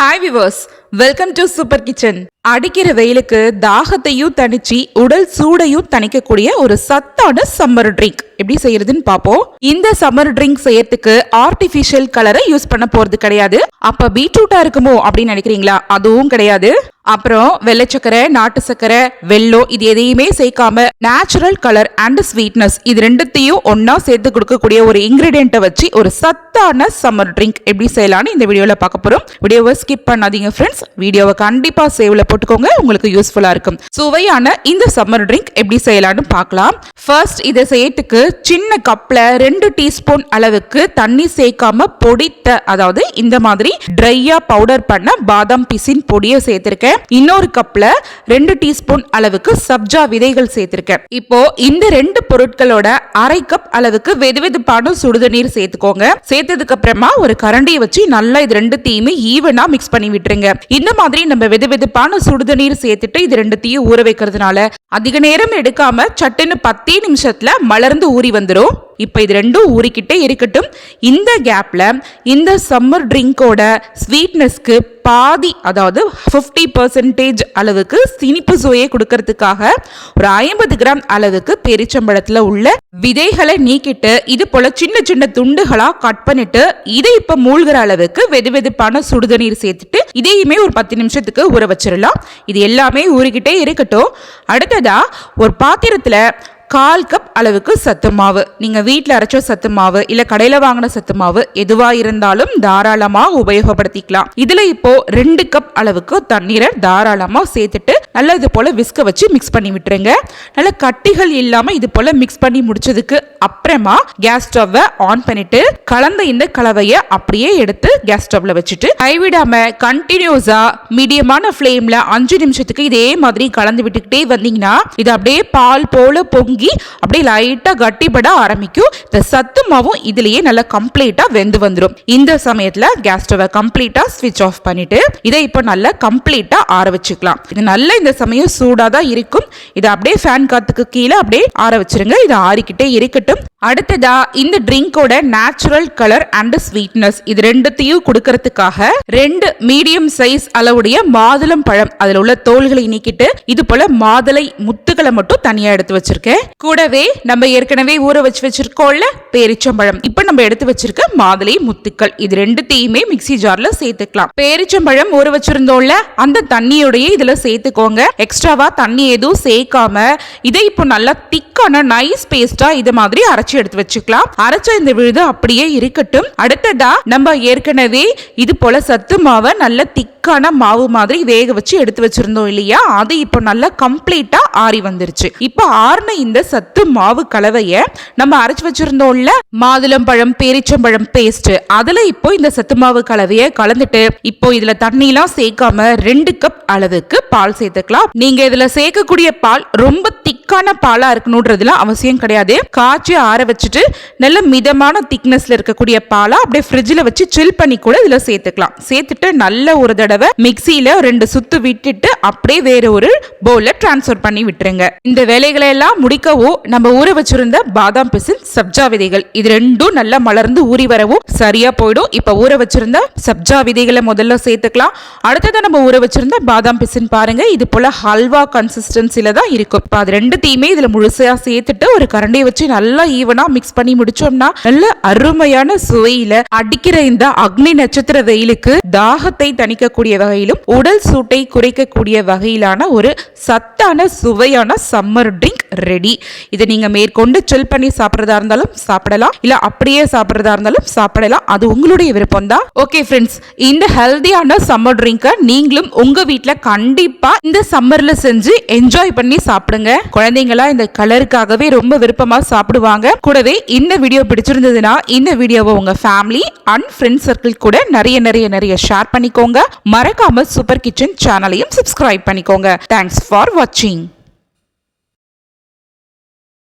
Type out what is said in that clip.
Hi viewers welcome to super kitchen அடிக்கிற வெயிலுக்கு தாகத்தையும் தணிச்சு உடல் சூடையும் தணிக்கக்கூடிய ஒரு சத்தான சம்மர் ட்ரிங்க் எப்படி செய்யறதுன்னு பார்ப்போம். இந்த சம்மர் ட்ரிங்க் செய்யறதுக்கு ஆர்டிஃபிஷியல் கலரை யூஸ் பண்ண போறது கிடையாது. அப்ப பீட்ரூட்டா இருக்குமோ அப்படின்னு நினைக்கிறீங்களா? அதுவும் கிடையாது. அப்புறம் வெள்ளை சக்கரை நாட்டு சக்கரை வெள்ளம் இது எதையுமே சேர்க்காம நேச்சுரல் கலர் அண்ட் ஸ்வீட்னஸ் இது ரெண்டுத்தையும் ஒன்னா சேர்த்து கொடுக்கக்கூடிய ஒரு இன்கிரீடியண்ட்டை வச்சு ஒரு சூடான சம்மர் ட்ரிங்க் எப்படி செய்யலாம்னு இந்த வீடியோல பார்க்க போறோம். வீடியோவை ஸ்கிப் பண்ணாதீங்க ஃப்ரெண்ட்ஸ் வீடியோவை கண்டிப்பா சேவ்ல போட்டுக்கோங்க. உங்களுக்கு யூஸ்ஃபுல்லாக இருக்கும். சுவையான இந்த சம்மர் ட்ரிங்க் எப்படி செய்யலாம்னு பார்க்கலாம். ஃபர்ஸ்ட் இதை செய்யறதுக்கு சின்ன கப்ல ரெண்டு டீஸ்பூன் அளவுக்கு தண்ணி சேர்க்காம பொடித்த அதாவது இந்த மாதிரி ட்ரையா பவுடர் பண்ண பாதாம் பிசின் பொடியை சேர்த்திருக்கேன். இன்னொரு கப்ல ரெண்டு டீஸ்பூன் அளவுக்கு சப்ஜா விதைகள் சேர்த்திருக்கேன். இப்போ இந்த ரெண்டு பொருட்களோட அரை கப் அளவுக்கு வெதுவெதுப்பான சுடுதண்ணீர் சேர்த்துக்கோங்க. சேர்த்து அப்புறமா ஒரு கரண்டியை வச்சு நல்லா இது ரெண்டுத்தையுமே ஈவனா மிக்ஸ் பண்ணி விட்டுருங்க. இந்த மாதிரி நம்ம வெதுவெதுப்பான சுடுதண்ணீர் சேர்த்துட்டு இது ரெண்டுத்தையும் ஊற வைக்கிறதுனால அதிக நேரம் எடுக்காம சட்டுன்னு பத்தே நிமிஷத்துல மலர்ந்து ஊறி வந்துடும் இப்போ இது ரெண்டும் ஊறிக்கிட்டே இருக்கட்டும். இந்த கேப்பில் இந்த சம்மர் ட்ரிங்கோட ஸ்வீட்னஸ்க்கு பாதி அதாவது ஃபிஃப்டி பர்சன்டேஜ் அளவுக்கு சினிப்பு சுவையை கொடுக்கறதுக்காக ஒரு ஐம்பது கிராம் அளவுக்கு பெரிச்சம்பழத்தில் உள்ள விதைகளை நீக்கிட்டு இது போல சின்ன சின்ன துண்டுகளாக கட் பண்ணிட்டு இதை இப்போ மூழ்கிற அளவுக்கு வெது வெதுப்பான சுடுதண்ணீர் சேர்த்துட்டு இதையுமே ஒரு பத்து நிமிஷத்துக்கு ஊற வச்சிடலாம் இது எல்லாமே ஊறிக்கிட்டே இருக்கட்டும். அடுத்ததாக ஒரு பாத்திரத்தில் கால் கப் அளவுக்கு சத்து மாவு. நீங்கள் வீட்டில் அரைச்ச சத்து மாவு இல்லை கடையில் வாங்கின சத்து மாவு எதுவாக இருந்தாலும் தாராளமாக உபயோகப்படுத்திக்கலாம். இதில் இப்போ ரெண்டு கப் அளவுக்கு தண்ணீரை தாராளமாக சேர்த்துட்டு நல்லா இது போல் விஸ்க வச்சு மிக்ஸ் பண்ணி விட்டுருங்க. நல்லா கட்டிகள் இல்லாமல் இது போல் மிக்ஸ் பண்ணி முடிச்சதுக்கு அப்புறமா கேஸ் ஸ்டவ்வை ஆன் பண்ணிட்டு கலந்த இந்த கலவையை அப்படியே எடுத்து கேஸ் ஸ்டவ்ல வச்சுட்டு கைவிடாம கண்டினியூஸா மீடியமான ஃப்ளேம்ல அஞ்சு நிமிஷத்துக்கு இதே மாதிரி கலந்து விட்டுக்கிட்டே வந்தீங்கன்னா இது அப்படியே பால் போல பொங்கி அப்படியே லைட்டா கட்டிப்பட ஆரம்பிக்கும். இந்த சத்து மாவும் இதுலயே நல்லா கம்ப்ளீட்டா வெந்து வந்துடும் இந்த சமயத்துல கேஸ் ஸ்டவ்வை கம்ப்ளீட்டா ஸ்விட்ச் ஆஃப் பண்ணிட்டு இதை இப்போ நல்லா கம்ப்ளீட்டா ஆற வச்சுக்கலாம். இது நல்லா இந்த சமயம் சூடாக தான் இருக்கும். இதை அப்படியே ஃபேன் காத்துக்கு கீழே அப்படியே ஆற வச்சிருங்க. இது ஆறிக்கிட்டே இருக்கட்டும். அடுத்ததா இந்த ட்ரிங்கோட நேச்சுரல் கலர் அண்ட் ஸ்வீட்னஸ் இது ரெண்டுத்தையும் கொடுக்கறதுக்காக ரெண்டு மீடியம் சைஸ் அளவுடைய மாதுளம் பழம் அதுல உள்ள தோல்களை நீக்கிட்டு இது போல மாதுளை முத்துக்களை மட்டும் தனியா எடுத்து வச்சிருக்கேன். கூடவே நம்ம ஏற்கனவே ஊற வச்சு வச்சிருக்கோம்ல பேரிச்சம்பழம். இப்ப நம்ம எடுத்து வச்சிருக்க மாதுளை முத்துக்கள். இது ரெண்டுத்தையுமே மிக்சி ஜார்ல சேர்த்துக்கலாம். பேரிச்சம்பழம் ஊற வச்சிருந்தோம்ல அந்த தண்ணியோடய இதுல சேர்த்துக்கோங்க. எக்ஸ்ட்ராவா தண்ணி எதுவும் சேர்க்காம இதை இப்போ நல்லா திக்கான நைஸ் பேஸ்டா இது மாதிரி அரைச்சு எடுத்து வச்சுக்கலாம். அரைச்ச இந்த விழுது அப்படியே இருக்கட்டும். அடுத்ததா நம்ம ஏற்கனவே இது போல சத்து மாவை நல்ல திக்கான மாவு மாதிரி வேக வச்சு எடுத்து வச்சிருந்தோம் இல்லையா? அது இப்போ நல்லா கம்ப்ளீட்டா ஆறி வந்துருச்சு. இப்போ ஆறின இந்த சத்து மாவு கலவைய நம்ம அரைச்சு வச்சிருந்தோம்ல? மாதுளம்பழம் பேரிச்சம்பழம் பேஸ்ட் அதுல இப்போ இந்த சத்து மாவு கலவைய கலந்துட்டு இப்போ இதுல தண்ணிலாம் சேர்க்காம ரெண்டு கப் அளவுக்கு பால் சேர்த்துக்கலாம். நீங்க இதுல சேர்க்கக்கூடிய பால் ரொம்ப திக்கான பாலா இருக்கணும்ன்றதுல அவசியம் கிடையாது. காய்ச்சி ஆற வச்சுட்டு நல்ல மிதமான திக்னஸ்ல இருக்கக்கூடிய பாலா அப்படியே ஃப்ரிட்ஜில் வச்சு சில் பண்ணி கூட இதுல சேர்த்துக்கலாம். சேர்த்துட்டு நல்ல ஒரு தடவை மிக்சியில ரெண்டு சுத்து விட்டுட்டு அப்படியே வேற ஒரு பவுல்ல டிரான்ஸ்ஃபர் பண்ணி விட்டுருங்க. இந்த வேலைகளை எல்லாம் முடிக்கவும் நம்ம ஊற வச்சிருந்த பாதாம் பிசின் சப்ஜா விதைகள் இது ரெண்டும் நல்லா மலர்ந்து ஊறி வரவும் சரியா போயிடும். இப்ப ஊற வச்சிருந்த சப்ஜா விதைகளை முதல்ல சேர்த்துக்கலாம். அடுத்ததான் நம்ம ஊற வச்சிருந்த பாதாம் பிசின் பாருங்க இது போல ஹல்வா கன்சிஸ்டன்சில தான் இருக்கும். இப்ப அது ரெண்டுத்தையுமே இதுல முழுசையா சேர்த்துட்டு ஒரு கரண்டியை வச்சு நல்லா ஈவனா மிக்ஸ் பண்ணி முடிச்சோம்னா நல்ல அருமையான சுவையில அடிக்கிற இந்த அக்னி நட்சத்திர வெயிலுக்கு தாகத்தை தணிக்க தணிக்கக்கூடிய வகையிலும் உடல் சூட்டை குறைக்கக்கூடிய வகையிலான ஒரு சத்தான சுவையான சம்மர் ட்ரிங்க் ரெடி இதை நீங்க மேற்கொண்டு சில் பண்ணி சாப்பிட்றதா இருந்தாலும் சாப்பிடலாம். இல்ல அப்படியே சாப்பிட்றதா இருந்தாலும் சாப்பிடலாம். அது உங்களுடைய விருப்பம் தான். ஓகே ஃப்ரெண்ட்ஸ் இந்த ஹெல்தியான சம்மர் ட்ரிங்கை நீங்களும் உங்க வீட்டில் கண்டிப்பா இந்த சம்மர்ல செஞ்சு என்ஜாய் பண்ணி சாப்பிடுங்க. குழந்தைங்களா இந்த கலருக்காகவே ரொம்ப விருப்பமா சாப்பிடுவாங்க. கூடவே இந்த வீடியோ பிடிச்சிருந்ததுன்னா இந்த வீடியோவை உங்க ஃபேமிலி அண்ட் ஃப்ரெண்ட்ஸ் சர்க்கிள் கூட நிறைய நிறைய நிறைய ஷேர் பண்ணிக்கோங்க. மறக்காம சூப்பர் கிச்சன் சேனலையும் சப்ஸ்கிரைப் பண்ணிக்கோங்க. தேங்க்ஸ் ஃபார் வாட்சிங் Tim.